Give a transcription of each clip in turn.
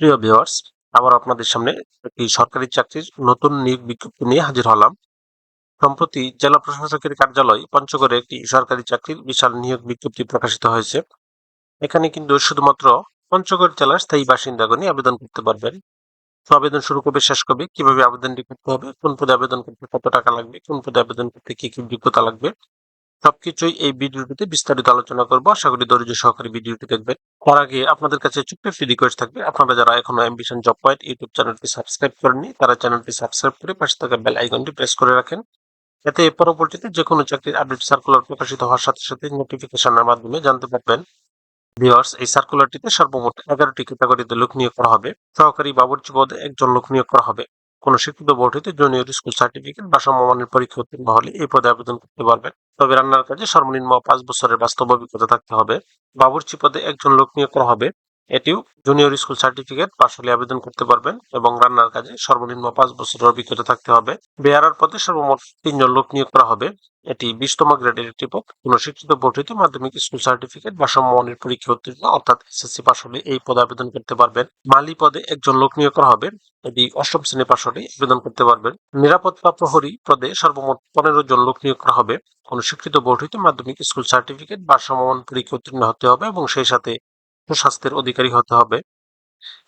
প্রিয় ভিউয়ার্স, আবার আপনাদের সামনে একটি সরকারি চাকরির নতুন নিয়োগ বিজ্ঞপ্তি নিয়ে হাজির হলাম। সম্প্রতি জেলা প্রশাসকের কার্যালয় পঞ্চগড়ে একটি সরকারি চাকরির বিশাল নিয়োগ বিজ্ঞপ্তি প্রকাশিত হয়েছে। এখানে কিন্তু শুধুমাত্র পঞ্চগড় জেলার স্থায়ী বাসিন্দাগণই আবেদন করতে পারবেন। তো আবেদন শুরু কবে শেষ কবে কীভাবে আবেদনটি করতে হবে, কোন পদে আবেদন করতে কত টাকা লাগবে, কোন পদে আবেদন করতে কি কি যোগ্যতা লাগবে সবকিছুই এই ভিডিওটিতে বিস্তারিত আলোচনা করব। আশা করি ধৈর্য সহকারে ভিডিওটি দেখবেন। তার আগে আপনাদের কাছে ছোট্ট একটি রিকোয়েস্ট থাকবে। আপনারা যারা এখনও অ্যাম্বিশন জব পয়েন্ট ইউটিউব চ্যানেলটি সাবস্ক্রাইব করেননি, তারা চ্যানেলটি সাবস্ক্রাইব করে পাশে থাকা বেল আইকনটি প্রেস করে রাখেন। এতে পরবর্তীতে যে কোনো চাকরির আপডেট সার্কুলার প্রকাশিত হওয়ার সাথে সাথে নোটিফিকেশনের মাধ্যমে জানতে পারবেন। ভিওয়ার্স এই সার্কুলারটিতে সর্বমোট এগারোটি ক্যাটাগরিতে লোক নিয়োগ করা হবে। সহকারী বাবুর্চি পদে একজন লোক নিয়োগ করা হবে। কোন শিক্ষিত বোর্ড হইতে জুনিয়র স্কুল সার্টিফিকেট বা সমমানের পরীক্ষা উত্তীর্ণ হলে এই পদে আবেদন করতে পারবেন। তবে রান্নার কাজে সর্বনিম্ন পাঁচ বছরের বাস্তব অভিজ্ঞতা থাকতে হবে। বাবুর্চি পদে একজন লোক নিয়োগ করা হবে। এটিও জুনিয়র স্কুল সার্টিফিকেট পাশ হলে আবেদন করতে পারবেন এবং রান্নার কাজে সর্বনিম্ন পাঁচ বছরের অভিজ্ঞতা থাকতে হবে। বেয়ারার পদে সর্বমোট তিনজন লোক নিয়োগ করা হবে। এটি বিশতম গ্রেডের একটি পদ। কোন শিক্ষিত বোর্ড হইতে মাধ্যমিক স্কুল সার্টিফিকেট বা সমমানের পরীক্ষা উত্তীর্ণ, অর্থাৎ এসএসসি পাশ এই পদে আবেদন করতে পারবেন। মালি পদে একজন লোক নিয়োগ করা হবে। এটি অষ্টম শ্রেণি পাশ আবেদন করতে পারবেন। নিরাপত্তা প্রহরী পদে সর্বমোট পনেরো জন লোক নিয়োগ করা হবে। কোন শিক্ষিত বোর্ড হইতে মাধ্যমিক স্কুল সার্টিফিকেট বা সমমান পরীক্ষা উত্তীর্ণ হতে হবে এবং সেই সাথে সুস্বাস্থ্যের অধিকারী হতে হবে।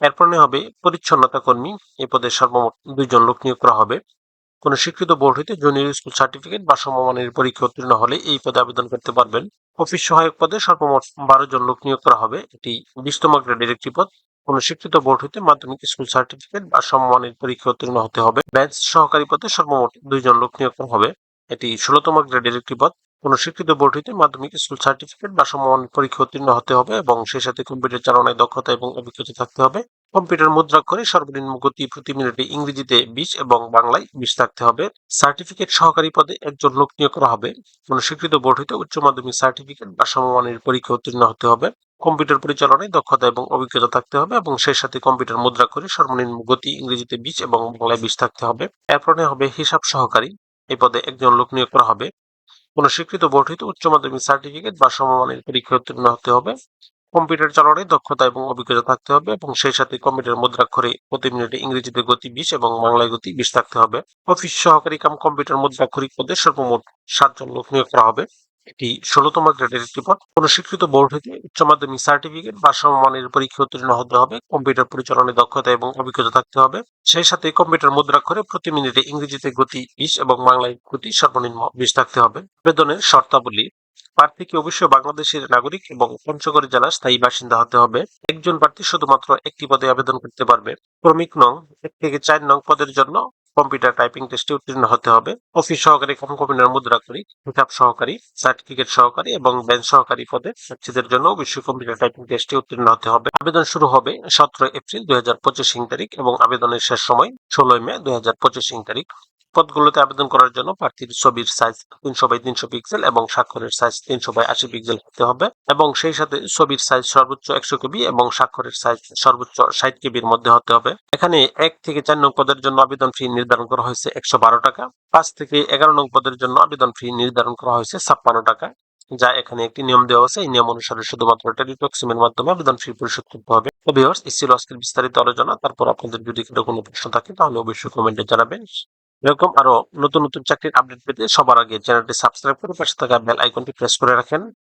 এরপরে হবে পরিচ্ছন্নতা কর্মী। এই পদে সর্বমোট দুইজন লোক নিয়োগ করা হবে। কোন স্বীকৃত বোর্ড হইতে জুনিয়র স্কুল সার্টিফিকেট বা সমমানের পরীক্ষা উত্তীর্ণ হলে এই পদে আবেদন করতে পারবেন। অফিস সহায়ক পদে সর্বমোট বারো জন লোক নিয়োগ করা হবে। এটি বিশতম গ্রেডের একটি পদ। কোন স্বীকৃত বোর্ড হইতে মাধ্যমিক স্কুল সার্টিফিকেট বা সমমানের পরীক্ষা উত্তীর্ণ হতে হবে। ব্যাচ সহকারী পদে সর্বমোট দুইজন লোক নিয়োগ করা হবে। এটি ষোলতম গ্রেডের একটি পদ। কোন স্বীকৃত বোর্ড হইতে মাধ্যমিক স্কুল সার্টিফিকেট বা সমমানের পরীক্ষা উত্তীর্ণ হতে হবে এবং সেই সাথে কম্পিউটার চালনায় দক্ষতা এবং অভিজ্ঞতা থাকতে হবে। কম্পিউটার মুদ্রাক্ষরে সর্বনিম্ন গতি প্রতি মিনিটে ইংরেজিতে বিশ এবং বাংলায় বিশ থাকতে হবে। সার্টিফিকেট সহকারী পদে একজন লোক নিয়োগ করা হবে। কোন স্বীকৃত বোর্ড হইতে উচ্চ মাধ্যমিক সার্টিফিকেট বা সমমানের পরীক্ষা উত্তীর্ণ হতে হবে। কম্পিউটার পরিচালনায় দক্ষতা এবং অভিজ্ঞতা থাকতে হবে এবং সেই সাথে কম্পিউটার মুদ্রাক্ষরে সর্বনিম্ন গতি ইংরেজিতে বিশ এবং বাংলায় বিশ থাকতে হবে। এরপরে হবে হিসাব সহকারী। এই পদে একজন লোক নিয়োগ করা হবে। কোন স্বীকৃত বোর্ড হইতে উচ্চ মাধ্যমিক সার্টিফিকেট বা সমমানের পরীক্ষা উত্তীর্ণ হতে হবে। কম্পিউটার চালানোর দক্ষতা এবং অভিজ্ঞতা থাকতে হবে এবং সেই সাথে কম্পিউটার মুদ্রাক্ষরে প্রতি মিনিটে ইংরেজিতে গতি বিশ এবং বাংলায় গতি বিশ থাকতে হবে। অফিস সহকারী কাম কম্পিউটার মুদ্রাক্ষরিক পদে সর্বমোট সাতজন লোক নিয়োগ করা হবে। এটি ষোলতম গ্রেডের একটি পদ। কোন স্বীকৃত বোর্ড হইতে উচ্চ মাধ্যমিক সার্টিফিকেট বা সমমানের পরীক্ষা উত্তীর্ণ হতে হবে। কম্পিউটার পরিচালনায় দক্ষতা এবং অভিজ্ঞতা থাকতে হবে। সেই সাথে কম্পিউটার মুদ্রাক্ষরে প্রতি মিনিটে ইংরেজিতে গতি বিশ এবং বাংলায় গতি সর্বনিম্ন বিশ থাকতে হবে। আবেদনের শর্তাবলী প্রার্থীকে অবশ্যই বাংলাদেশের নাগরিক এবং পঞ্চগড় জেলার স্থায়ী বাসিন্দা হতে হবে। একজন প্রার্থী শুধুমাত্র একটি পদে আবেদন করতে পারবে। ক্রমিক নং এক থেকে চার নং পদের জন্য কম্পিউটার টাইপিং টেস্টে উত্তীর্ণ হতে হবে। অফিস সহকারী কম কম্পিউটার মুদ্রা করি, হিসাব সহকারী সার্টিফিকেট সহকারী এবং ব্যাংক সহকারী পদে প্রার্থীদের জন্য অবশ্যই কম্পিউটার টাইপিং টেস্টে উত্তীর্ণ হতে হবে। আবেদন শুরু হবে সতেরো এপ্রিল দুই হাজার পঁচিশ তারিখ এবং আবেদনের শেষ সময় ষোলোই মে দুই হাজার পঁচিশ তারিখ। পদগুলোতে আবেদন করার জন্য প্রার্থীর ছবির সাইজ তিনশো বাই তিনশো পিক্সেল এবং স্বাক্ষরের সাইজ তিনশো বাই আশি পিক্সেল হতে হবে এবং সেই সাথে ছবির সাইজ সর্বোচ্চ একশো কেবি এবং স্বাক্ষরের সাইজ সর্বোচ্চ ষাট কেবির মধ্যে হতে হবে। এখানে এক থেকে চার নং পদের জন্য আবেদন ফি নির্ধারণ করা হয়েছে একশো বারো টাকা। পাঁচ থেকে এগারো নং পদের জন্য আবেদন ফি নির্ধারণ করা হয়েছে ছাপ্পান্ন টাকা, যা এখানে একটি নিয়ম দেওয়া আছে। এই নিয়ম অনুসারে শুধুমাত্র টেলিটক সিমের মাধ্যমে আবেদন ফি পরিশোধ করতে হবে। তো ভিউয়ার্স আজকের বিস্তারিত আলোচনা। তারপর আপনাদের যদি কোনো প্রশ্ন থাকে, তাহলে অবশ্যই কমেন্টে জানাবেন। এরকম আরও নতুন নতুন চাকরির আপডেট পেতে সবার আগে চ্যানেলটি সাবস্ক্রাইব করে পাশে থাকা বেল আইকনটি প্রেস করে রাখেন।